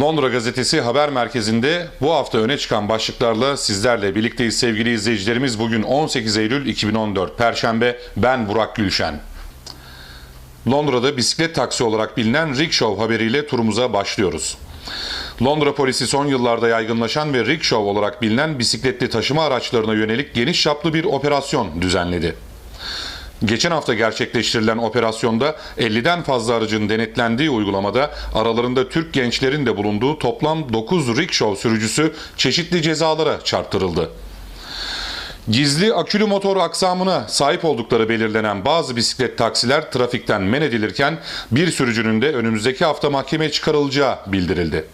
Londra gazetesi haber merkezinde bu hafta öne çıkan başlıklarla sizlerle birlikteyiz sevgili izleyicilerimiz. Bugün 18 Eylül 2014 Perşembe ben Burak Gülşen. Londra'da bisiklet taksi olarak bilinen rickshaw haberiyle turumuza başlıyoruz. Londra polisi son yıllarda yaygınlaşan ve rickshaw olarak bilinen bisikletli taşıma araçlarına yönelik geniş çaplı bir operasyon düzenledi. Geçen hafta gerçekleştirilen operasyonda 50'den fazla aracın denetlendiği uygulamada aralarında Türk gençlerin de bulunduğu toplam 9 rickshaw sürücüsü çeşitli cezalara çarptırıldı. Gizli akülü motor aksamına sahip oldukları belirlenen bazı bisiklet taksiler trafikten men edilirken bir sürücünün de önümüzdeki hafta mahkemeye çıkarılacağı bildirildi.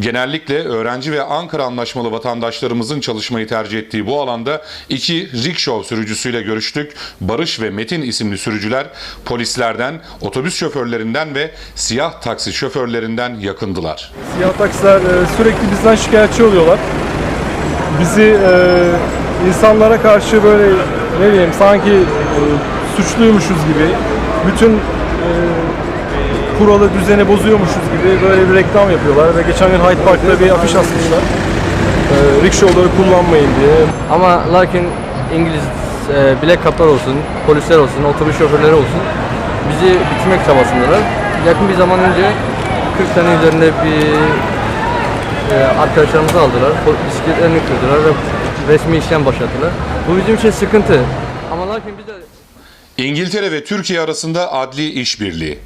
Genellikle öğrenci ve Ankara anlaşmalı vatandaşlarımızın çalışmayı tercih ettiği bu alanda iki rickshaw sürücüsüyle görüştük. Barış ve Metin isimli sürücüler polislerden, otobüs şoförlerinden ve siyah taksi şoförlerinden yakındılar. Siyah taksiler e, sürekli bizden şikayetçi oluyorlar. Bizi e, insanlara karşı böyle ne bileyim sanki e, suçluymuşuz gibi bütün kuralı düzeni bozuyormuşuz gibi böyle bir reklam yapıyorlar ve geçen gün Hyde Park'ta bir afiş asmışlar. E, rickshawları kullanmayın diye. Ama lakin İngiliz e, bilek kaplar olsun, polisler olsun, otobüs şoförleri olsun bizi bitirmek çabasındalar. Yakın bir zaman önce 40 tane üzerinde bir e, arkadaşlarımızı aldılar, bisikletlerini kırdılar ve resmi işlem başlattılar. Bu bizim için sıkıntı. Ama lakin biz de İngiltere ve Türkiye arasında adli işbirliği.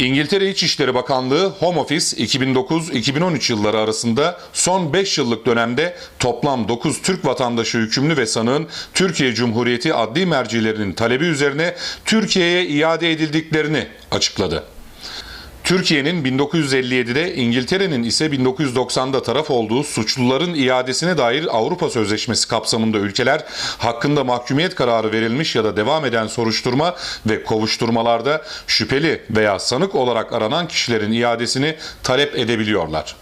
İngiltere İçişleri Bakanlığı Home Office 2009-2013 yılları arasında son 5 yıllık dönemde toplam 9 Türk vatandaşı hükümlü ve sanığın Türkiye Cumhuriyeti adli mercilerinin talebi üzerine Türkiye'ye iade edildiklerini açıkladı. Türkiye'nin 1957'de İngiltere'nin ise 1990'da taraf olduğu suçluların iadesine dair Avrupa Sözleşmesi kapsamında ülkeler hakkında mahkumiyet kararı verilmiş ya da devam eden soruşturma ve kovuşturmalarda şüpheli veya sanık olarak aranan kişilerin iadesini talep edebiliyorlar.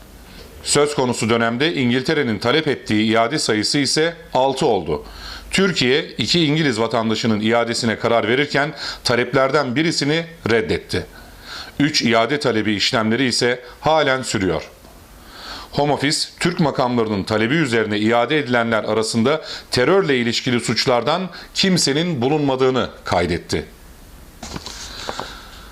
Söz konusu dönemde İngiltere'nin talep ettiği iade sayısı ise 6 oldu. Türkiye iki İngiliz vatandaşının iadesine karar verirken taleplerden birisini reddetti. 3 iade talebi işlemleri ise halen sürüyor. Home Office, Türk makamlarının talebi üzerine iade edilenler arasında terörle ilişkili suçlardan kimsenin bulunmadığını kaydetti.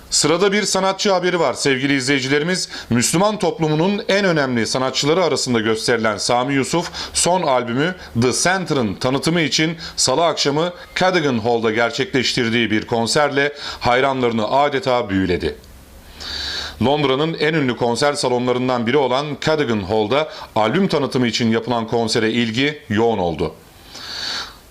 Sırada bir sanatçı haberi var sevgili izleyicilerimiz. Müslüman toplumunun en önemli sanatçıları arasında gösterilen Sami Yusuf son albümü The Center'ın tanıtımı için salı akşamı Cadogan Hall'da gerçekleştirdiği bir konserle hayranlarını adeta büyüledi. Londra'nın en ünlü konser salonlarından biri olan Cadogan Hall'da albüm tanıtımı için yapılan konsere ilgi yoğun oldu.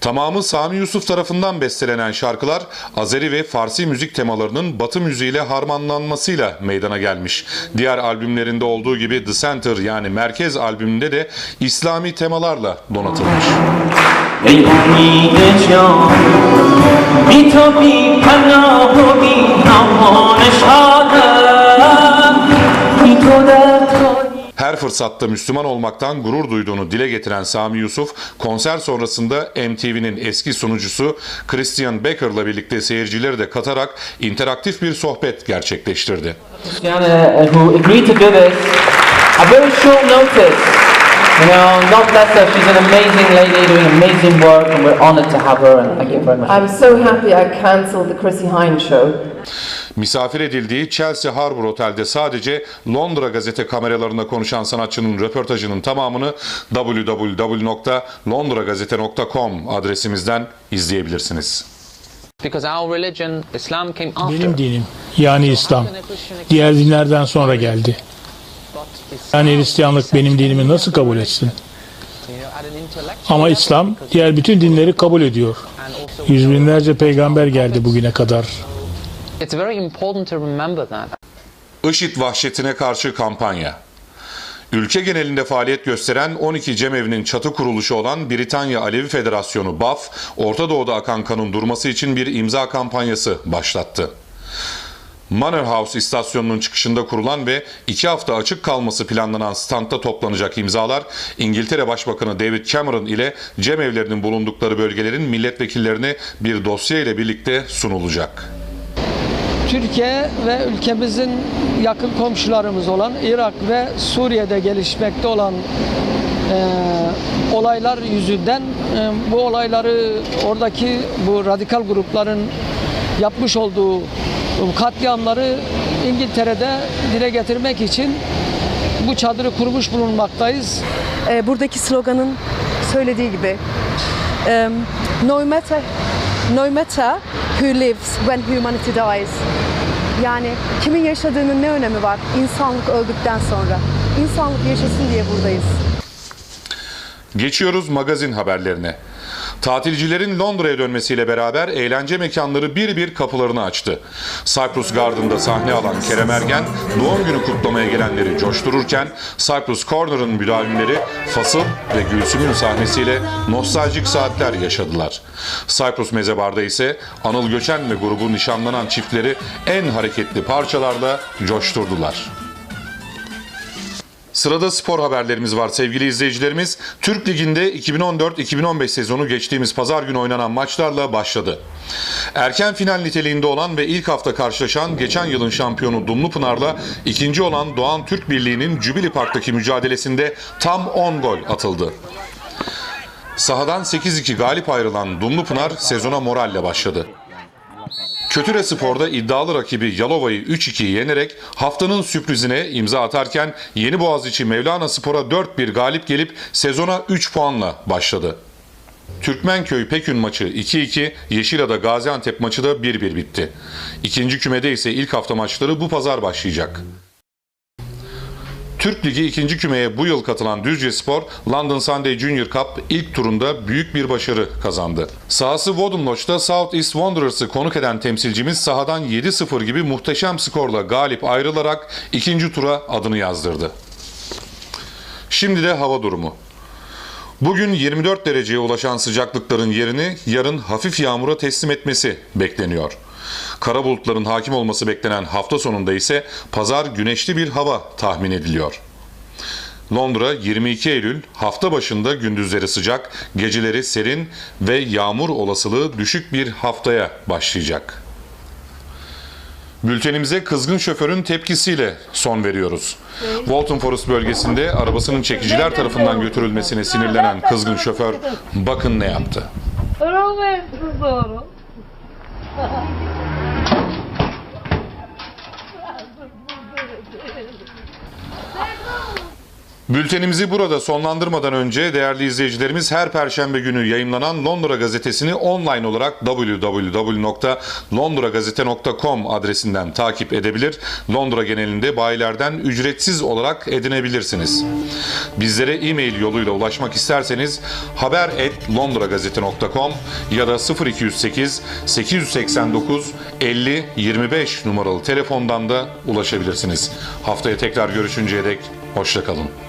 Tamamı Sami Yusuf tarafından bestelenen şarkılar Azeri ve Farsi müzik temalarının Batı müziğiyle harmanlanmasıyla meydana gelmiş. Diğer albümlerinde olduğu gibi The Center yani merkez albümünde de İslami temalarla donatılmış. Ey umid can, bir tabi panahi, aman şah. Fırsatta Müslüman olmaktan gurur duyduğunu dile getiren Sami Yusuf, konser sonrasında MTV'nin eski sunucusu Christian Becker'la birlikte seyircileri de katarak interaktif bir sohbet gerçekleştirdi. Uh, who agreed to do this at very short notice. You know, God bless her. She's an amazing lady doing amazing work, and we're honoured to have her. And thank you very much. I was so happy I cancelled the Chrissy Hine show. Misafir edildiği Chelsea Harbour Otel'de sadece Londra gazete kameralarına konuşan sanatçının röportajının tamamını www.londragazete.com adresimizden izleyebilirsiniz. Benim dinim yani İslam diğer dinlerden sonra geldi. Yani Hristiyanlık benim dinimi nasıl kabul etsin? Ama İslam diğer bütün dinleri kabul ediyor. Yüz binlerce peygamber geldi bugüne kadar. It's very important to remember that. IŞİD vahşetine karşı kampanya. Ülke genelinde faaliyet gösteren 12 cemevinin çatı kuruluşu olan Britanya Alevi Federasyonu BAF, Orta Doğu'da akan kanın durması için bir imza kampanyası başlattı. Manor House istasyonunun çıkışında kurulan ve iki hafta açık kalması planlanan standta toplanacak imzalar İngiltere Başbakanı David Cameron ile cemevlerinin bulundukları bölgelerin milletvekillerine bir dosya ile birlikte sunulacak. Türkiye ve ülkemizin yakın komşularımız olan Irak ve Suriye'de gelişmekte olan e, olaylar yüzünden e, bu olayları oradaki bu radikal grupların yapmış olduğu katliamları İngiltere'de dile getirmek için bu çadırı kurmuş bulunmaktayız. e, buradaki sloganın söylediği gibi em, no matter no matter who lives when humanity dies yani kimin yaşadığının ne önemi var insanlık öldükten sonra insanlık yaşasın diye buradayız. Geçiyoruz magazin haberlerine. Tatilcilerin Londra'ya dönmesiyle beraber eğlence mekanları bir bir kapılarını açtı. Cyprus Garden'da sahne alan Kerem Ergen doğum günü kutlamaya gelenleri coştururken Cyprus Corner'ın müdavimleri Fasıl ve Gülsüm'ün sahnesiyle nostaljik saatler yaşadılar. Cyprus Mezebar'da ise Anıl Göçen ve grubu nişanlanan çiftleri en hareketli parçalarla coşturdular. Sırada spor haberlerimiz var sevgili izleyicilerimiz. Türk Ligi'nde 2014-2015 sezonu geçtiğimiz pazar günü oynanan maçlarla başladı. Erken final niteliğinde olan ve ilk hafta karşılaşan geçen yılın şampiyonu Dumlupınar'la ikinci olan Doğan Türk Birliği'nin Cübili Park'taki mücadelesinde tam 10 gol atıldı. Sahadan 8-2 galip ayrılan Dumlupınar sezona moralle başladı. Kötüre Spor'da iddialı rakibi Yalova'yı 3-2 yenerek haftanın sürprizine imza atarken Yeni Boğaziçi Mevlana Spor'a 4-1 galip gelip sezona 3 puanla başladı. Türkmenköy Pekün maçı 2-2, Yeşilada Gaziantep maçı da 1-1 bitti. İkinci kümede ise ilk hafta maçları bu pazar başlayacak. Türk Ligi ikinci kümeye bu yıl katılan Düzce Spor, London Sunday Junior Cup ilk turunda büyük bir başarı kazandı. Sahası Wooden Lodge'da South East Wanderers'ı konuk eden temsilcimiz sahadan 7-0 gibi muhteşem skorla galip ayrılarak ikinci tura adını yazdırdı. Şimdi de hava durumu. Bugün 24 dereceye ulaşan sıcaklıkların yerini yarın hafif yağmura teslim etmesi bekleniyor. Kara bulutların hakim olması beklenen hafta sonunda ise pazar güneşli bir hava tahmin ediliyor. Londra 22 Eylül hafta başında gündüzleri sıcak, geceleri serin ve yağmur olasılığı düşük bir haftaya başlayacak. Bültenimize kızgın şoförün tepkisiyle son veriyoruz. Walton Forest bölgesinde arabasının çekiciler tarafından götürülmesine sinirlenen kızgın şoför bakın ne yaptı. Bültenimizi burada sonlandırmadan önce değerli izleyicilerimiz her perşembe günü yayımlanan Londra gazetesini online olarak www.londragazete.com adresinden takip edebilir. Londra genelinde bayilerden ücretsiz olarak edinebilirsiniz. Bizlere e-mail yoluyla ulaşmak isterseniz haber@londragazete.com ya da 0208 889 50 25 numaralı telefondan da ulaşabilirsiniz. Haftaya tekrar görüşünceye dek hoşçakalın.